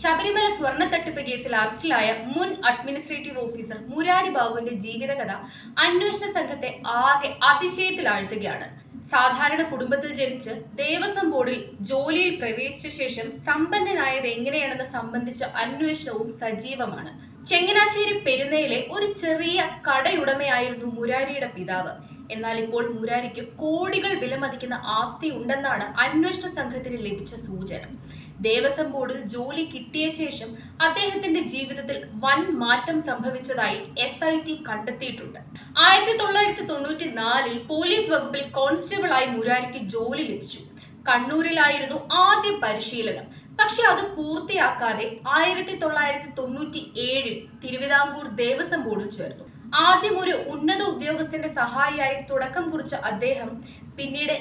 ശബരിമല സ്വർണ തട്ടിപ്പ് കേസിൽ അറസ്റ്റിലായ മുൻ അഡ്മിനിസ്ട്രേറ്റീവ് ഓഫീസർ മുരാരി ബാബുവിന്റെ ജീവിതകഥ അന്വേഷണ സംഘത്തെ ആകെ അതിശയത്തിലാഴ്ത്തുകയാണ്. സാധാരണ കുടുംബത്തിൽ ജനിച്ച് ദേവസ്വം ബോർഡിൽ ജോലിയിൽ പ്രവേശിച്ച ശേഷം സമ്പന്നനായത് എങ്ങനെയാണെന്ന് സംബന്ധിച്ച അന്വേഷണവും സജീവമാണ്. ചെങ്ങനാശ്ശേരി പെരുന്നയിലെ ഒരു ചെറിയ കടയുടമയായിരുന്നു മുരാരിയുടെ പിതാവ്. എന്നാൽ ഇപ്പോൾ മുരാരിക്ക് കോടികൾ വിലമതിക്കുന്ന ആസ്തി ഉണ്ടെന്നാണ് അന്വേഷണ സംഘത്തിന് ലഭിച്ച സൂചന. ദേവസ്വം ബോർഡിൽ ജോലി കിട്ടിയ ശേഷം അദ്ദേഹത്തിന്റെ ജീവിതത്തിൽ വൻ മാറ്റം സംഭവിച്ചതായി എസ് ഐ ടി കണ്ടെത്തിയിട്ടുണ്ട്. ആയിരത്തി തൊള്ളായിരത്തി തൊണ്ണൂറ്റി നാലിൽ പോലീസ് വകുപ്പിൽ കോൺസ്റ്റബിളായി മുരാരിക്ക് ജോലി ലഭിച്ചു. കണ്ണൂരിലായിരുന്നു ആദ്യ പരിശീലനം. പക്ഷെ അത് പൂർത്തിയാക്കാതെ ആയിരത്തി തൊള്ളായിരത്തി തൊണ്ണൂറ്റി ഏഴിൽ തിരുവിതാംകൂർ ദേവസ്വം ബോർഡിൽ ചേർന്നു. ആദ്യം ഒരു ഉന്നത ഉദ്യോഗസ്ഥന്റെ സഹായിയായി തുടക്കം കുറിച്ച അദ്ദേഹം പിന്നീട്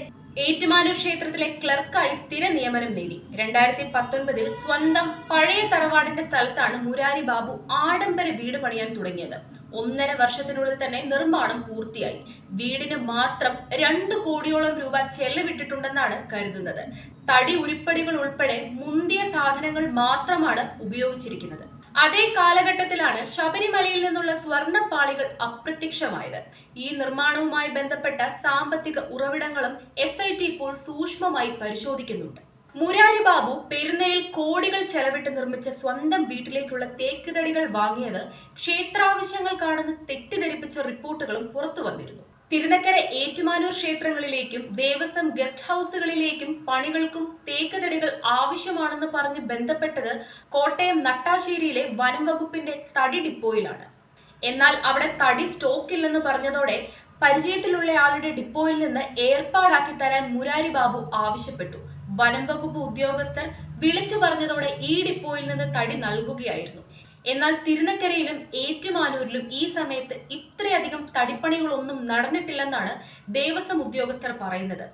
ഏറ്റുമാനൂർ ക്ഷേത്രത്തിലെ ക്ലർക്കായി സ്ഥിര നിയമനം നേടി. രണ്ടായിരത്തി പത്തൊൻപതിൽ സ്വന്തം പഴയ തറവാടിന്റെ സ്ഥലത്താണ് മുരാരി ബാബു ആഡംബര വീട് പണിയാൻ തുടങ്ങിയത്. ഒന്നര വർഷത്തിനുള്ളിൽ തന്നെ നിർമ്മാണം പൂർത്തിയായി. വീടിന് മാത്രം രണ്ട് കോടിയോളം രൂപ ചെലവിട്ടിട്ടുണ്ടെന്നാണ് കരുതുന്നത്. തടി ഉരുപ്പടികൾ ഉൾപ്പെടെ മുന്തിയ സാധനങ്ങൾ മാത്രമാണ് ഉപയോഗിച്ചിരിക്കുന്നത്. അതേ കാലഘട്ടത്തിലാണ് ശബരിമലയിൽ നിന്നുള്ള സ്വർണപ്പാളികൾ അപ്രത്യക്ഷമായത്. ഈ നിർമ്മാണവുമായി ബന്ധപ്പെട്ട സാമ്പത്തിക ഉറവിടങ്ങളും എസ് ഇപ്പോൾ സൂക്ഷ്മമായി പരിശോധിക്കുന്നുണ്ട്. മുരാരി ബാബു പെരുന്നയിൽ കോടികൾ ചെലവിട്ട് നിർമ്മിച്ച സ്വന്തം വീട്ടിലേക്കുള്ള തേക്ക് തടികൾ വാങ്ങിയത് ക്ഷേത്രാവശ്യങ്ങൾക്കാണെന്ന് തെറ്റിദ്ധരിപ്പിച്ച റിപ്പോർട്ടുകളും പുറത്തു വന്നിരുന്നു തിരുനക്കര ഏറ്റുമാനൂർ ക്ഷേത്രങ്ങളിലേക്കും ദേവസ്വം ഗസ്റ്റ് ഹൗസുകളിലേക്കും പണികൾക്കും തേക്കുതടികൾ ആവശ്യമാണെന്ന് പറഞ്ഞ് ബന്ധപ്പെട്ടത് കോട്ടയം നട്ടാശ്ശേരിയിലെ വനം വകുപ്പിന്റെ തടി ഡിപ്പോയിലാണ്. എന്നാൽ അവിടെ തടി സ്റ്റോക്കില്ലെന്ന് പറഞ്ഞതോടെ പരിചയത്തിലുള്ള ആളുടെ ഡിപ്പോയിൽ നിന്ന് ഏർപ്പാടാക്കി തരാൻ മുരാരി ബാബു ആവശ്യപ്പെട്ടു. വനം വകുപ്പ് ഉദ്യോഗസ്ഥർ വിളിച്ചു പറഞ്ഞതോടെ ഈ ഡിപ്പോയിൽ നിന്ന് തടി നൽകുകയായിരുന്നു. എന്നാൽ തിരുനക്കരയിലും ഏറ്റുമാനൂരിലും ഈ സമയത്ത് ഇത്രയധികം തടിപ്പണികളൊന്നും നടന്നിട്ടില്ലെന്നാണ് ദേവസ്വം ഉദ്യോഗസ്ഥർ പറയുന്നത്.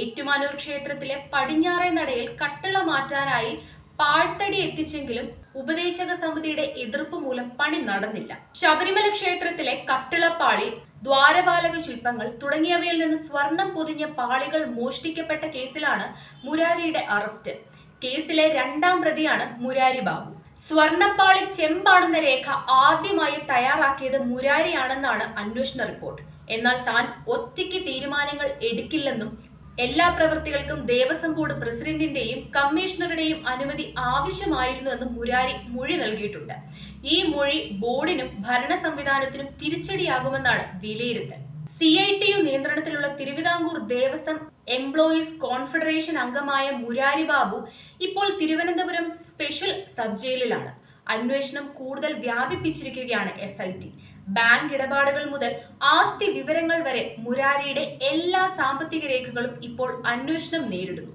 ഏറ്റുമാനൂർ ക്ഷേത്രത്തിലെ പടിഞ്ഞാറേ നടയിൽ കട്ടിള മാറ്റാനായി പാഴ്ത്തടി എത്തിച്ചെങ്കിലും ഉപദേശക സമിതിയുടെ എതിർപ്പ് മൂലം പണി നടന്നില്ല. ശബരിമല ക്ഷേത്രത്തിലെ കട്ടിളപ്പാളി ദ്വാരപാലക ശില്പങ്ങൾ തുടങ്ങിയവയിൽ നിന്ന് സ്വർണം പൊതിഞ്ഞ പാളികൾ മോഷ്ടിക്കപ്പെട്ട കേസിലാണ് മുരാരിയുടെ അറസ്റ്റ്. കേസിലെ രണ്ടാം പ്രതിയാണ് മുരാരി ബാബു. സ്വർണപ്പാളി ചെമ്പാടുന്ന രേഖ ആദ്യമായി തയ്യാറാക്കിയത് മുരാരിയാണെന്നാണ് അന്വേഷണ റിപ്പോർട്ട്. എന്നാൽ താൻ ഒറ്റയ്ക്ക് തീരുമാനങ്ങൾ എടുക്കില്ലെന്നും എല്ലാ പ്രവൃത്തികൾക്കും ദേവസ്വം ബോർഡ് പ്രസിഡന്റിന്റെയും കമ്മീഷണറുടെയും അനുമതി ആവശ്യമായിരുന്നുവെന്നും മുരാരി മൊഴി നൽകിയിട്ടുണ്ട്. ഈ മൊഴി ബോർഡിനും ഭരണ സംവിധാനത്തിനും തിരിച്ചടിയാകുമെന്നാണ് വിലയിരുത്തൽ. സി ഐ ടി യു നിയന്ത്രണത്തിലുള്ള തിരുവിതാംകൂർ ദേവസ്വം എംപ്ലോയീസ് കോൺഫെഡറേഷൻ അംഗമായ മുരാരി ബാബു ഇപ്പോൾ തിരുവനന്തപുരം സ്പെഷ്യൽ സബ് ജയിലിലാണ് അന്വേഷണം കൂടുതൽ വ്യാപിപ്പിച്ചിരിക്കുകയാണ് എസ് ഐ ടി ബാങ്ക് ഇടപാടുകൾ മുതൽ ആസ്തി വിവരങ്ങൾ വരെ മുരാരിയുടെ എല്ലാ സാമ്പത്തിക രേഖകളും ഇപ്പോൾ അന്വേഷണം നേരിടുന്നു.